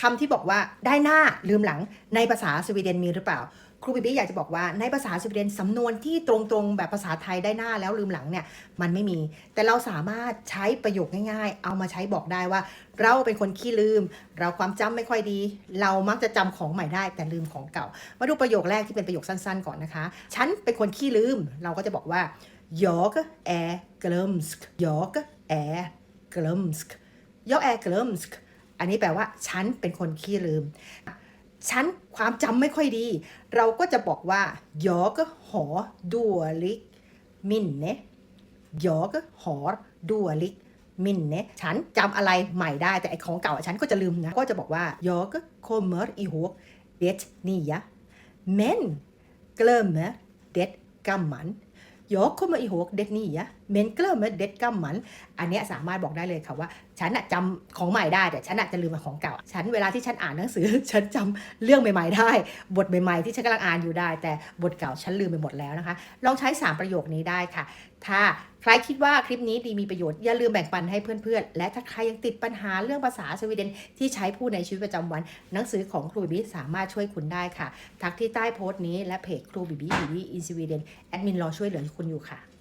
คำที่บอกว่าได้หน้าลืมหลังในภาษาสวีเดนมีหรือเปล่า ครูบิบี้อยากจะบอกว่าในภาษาสวีเดนสำนวนที่ตรงๆแบบภาษาไทยได้หน้าแล้วลืมหลังเนี่ยมันไม่มี แต่เราสามารถใช้ประโยคง่ายๆ เอามาใช้บอกได้ว่า เราเป็นคนขี้ลืม เราความจำไม่ค่อยดี เรามักจะจำของใหม่ได้แต่ลืมของเก่า มาดูประโยคแรกที่เป็นประโยคสั้นๆ ก่อนนะคะ ฉันเป็นคนขี้ลืม เราก็จะบอกว่า jag är glömsk jag är glömsk jag är glömsk อันนี้แปลว่าฉันเป็นคนขี้ลืม ฉันความจำไม่ค่อยดี เราก็จะบอกว่า jag har dålig minne jag har dålig minne ฉันจำอะไรใหม่ได้แต่ไอของเก่าอะฉันก็จะลืมนะ ก็จะบอกว่า jag kommer ihåg det nya men glömmer det gammal jag kommer ihåg det nya men glömmer det gammal อันเนี้ยสามารถบอกได้เลยค่ะว่า ฉันอะจำของใหม่ได้แต่ฉันอะจะลืมของเก่า ฉันเวลาที่ฉันอ่านหนังสือ ฉันจำเรื่องใหม่ ๆ ได้ บทใหม่ ๆ ที่ฉันกำลังอ่านอยู่ได้ แต่บทเก่าฉันลืมไปหมดแล้วนะคะ ลองใช้ 3 ประโยคนี้ได้ค่ะ ถ้า ครคิดว่าคลิปนี้ดีมีประโยชน์อย่าลืมแบ่งปันให้เพื่อนๆ และถ้าใครยังติดปัญหาเรื่องภาษาสวีเดนที่ใช้พูดในชีวิตประจำวัน หนังสือของครูบิบิสามารถช่วยคุณได้ค่ะ ทักที่ใต้โพสต์นี้และเพจครูบิบิบิบิอินสวีเดนแอดมินรอช่วยเหลือคุณอยู่ค่ะ